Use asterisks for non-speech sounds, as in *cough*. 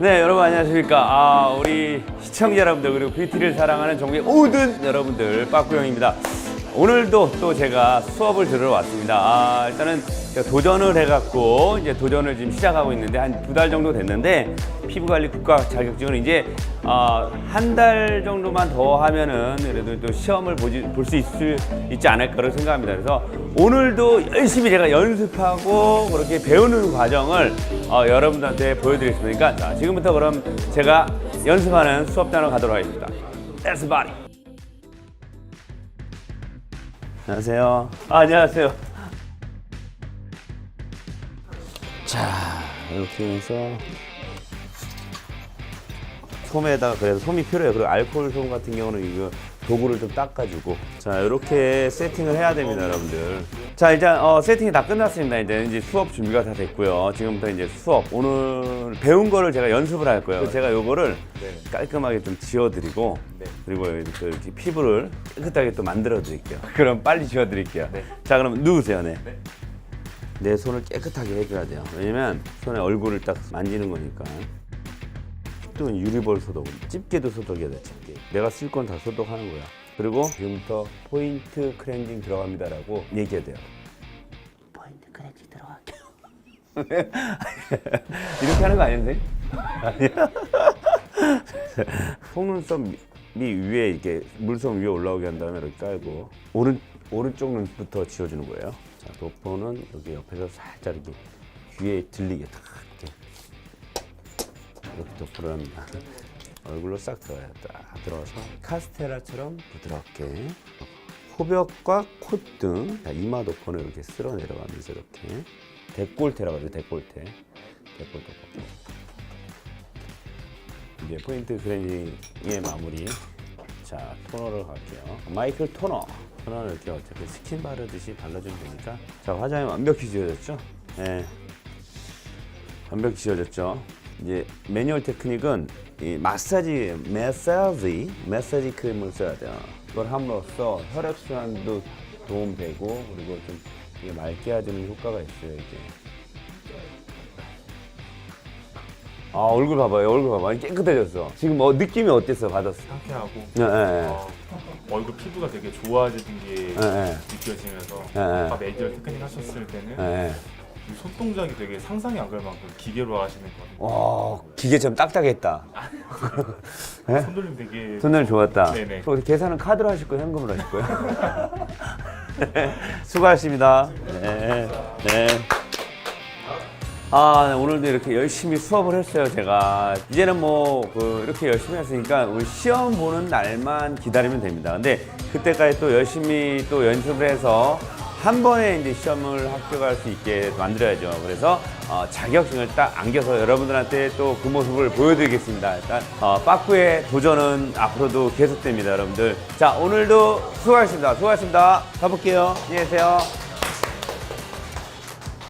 네, 여러분 안녕하십니까. 아, 우리 시청자 여러분들 그리고 뷰티를 사랑하는 전국의 모든 여러분들 빠꾸형입니다. 오늘도 또 제가 수업을 들으러 왔습니다. 아, 일단은 제가 도전을 해갖고 이제 도전을 지금 시작하고 있는데 한 두 달 정도 됐는데 피부관리 국가 자격증을 이제 아, 한달 정도만 더 하면은 그래도 또 시험을 볼수 있지 않을까를 생각합니다. 그래서 오늘도 열심히 제가 연습하고 그렇게 배우는 과정을 어, 여러분들한테 보여드리겠습니다. 자, 지금부터 그럼 제가 연습하는 수업단으로 가도록 하겠습니다. Everybody. 안녕하세요. 아, 안녕하세요. 자, 이렇게 해서 솜에다가 그래서 솜이 필요해요. 그리고 알코올 솜 같은 경우는 이거 도구를 좀 닦아주고 자 이렇게 세팅을 해야 됩니다, 여러분들. 자 일단 어, 세팅이 다 끝났습니다. 이제 이제 수업 준비가 다 됐고요. 지금부터 이제 수업 오늘 배운 거를 제가 연습을 할 거예요. 제가 요거를 깔끔하게 좀 지워드리고 그리고 이렇게, 이렇게 피부를 깨끗하게 또 만들어 드릴게요. 그럼 빨리 지워드릴게요. 자 그럼 누우세요, 네. 내 손을 깨끗하게 해줘야 돼요. 왜냐면 손에 얼굴을 딱 만지는 거니까. 또는 유리볼 소독, 집게도 소독해야 돼, 집게. 내가 쓸 건 다 소독하는 거야. 그리고 지금부터 포인트 클렌징 들어갑니다라고 얘기해야 돼요. 포인트 클렌징 들어갈게요. *laughs* 이렇게 하는 거 아닌데? *laughs* 아니야? *laughs* 속눈썹이 위에 이렇게 물솜 위에 올라오게 한 다음에 이렇게 깔고 오른 오른쪽 눈부터 지워주는 거예요. 자, 도포는 여기 옆에서 살짝 이렇게 귀에 들리게 탁 이렇게 이렇게 도포를 합니다. 얼굴로 싹 들어가요. 딱 들어가서 카스테라처럼 부드럽게 호벽과 콧등, 자, 이마 도포는 이렇게 쓸어 내려가면서 이렇게 대골테라고 하죠. 대골 도포. 이제 포인트 클렌징의 마무리. 자, 토너를 갈게요. 마이클 토너. 토너는 이렇게 어차피 스킨 바르듯이 발라주면 되니까. 자, 화장이 완벽히 지워졌죠? 네. 완벽히 지워졌죠? 이제 매뉴얼 테크닉은 이 마사지, 마사지, 마사지 크림을 써야 돼요. 그걸 함으로써 혈액 순환도 도움되고 그리고 좀 이게 맑게 해주는 효과가 있어요, 이게. 아, 얼굴 봐봐요, 얼굴 봐봐. 깨끗해졌어. 지금 뭐 느낌이 어땠어, 받았어? 상쾌하고 네, 네, 어, 얼굴 피부가 되게 좋아지는 게 네, 네. 느껴지면서 네, 네. 아까 매니저 테크닉 하셨을 때는 네. 이 손동작이 되게 상상이 안 갈 만큼 기계로 하시는 거 와, 기계처럼 딱딱했다. 네? 손돌림 되게 손날 좋았다. 네네. 또 계산은 카드로 하실 거예요? 현금으로 하실 거예요? 네, *laughs* 수고하셨습니다. 네. 네. 아, 네, 오늘도 이렇게 열심히 수업을 했어요, 제가. 이제는 뭐, 그, 이렇게 열심히 했으니까, 우리 시험 보는 날만 기다리면 됩니다. 근데 그때까지 또 열심히 또 연습을 해서 한 번에 이제 시험을 합격할 수 있게 만들어야죠. 그래서 어, 자격증을 딱 안겨서 여러분들한테 또 그 모습을 보여드리겠습니다. 일단 어, 빠꾸의 도전은 앞으로도 계속됩니다, 여러분들. 자, 오늘도 수고하셨습니다. 수고하셨습니다. 가볼게요. 안녕히 계세요.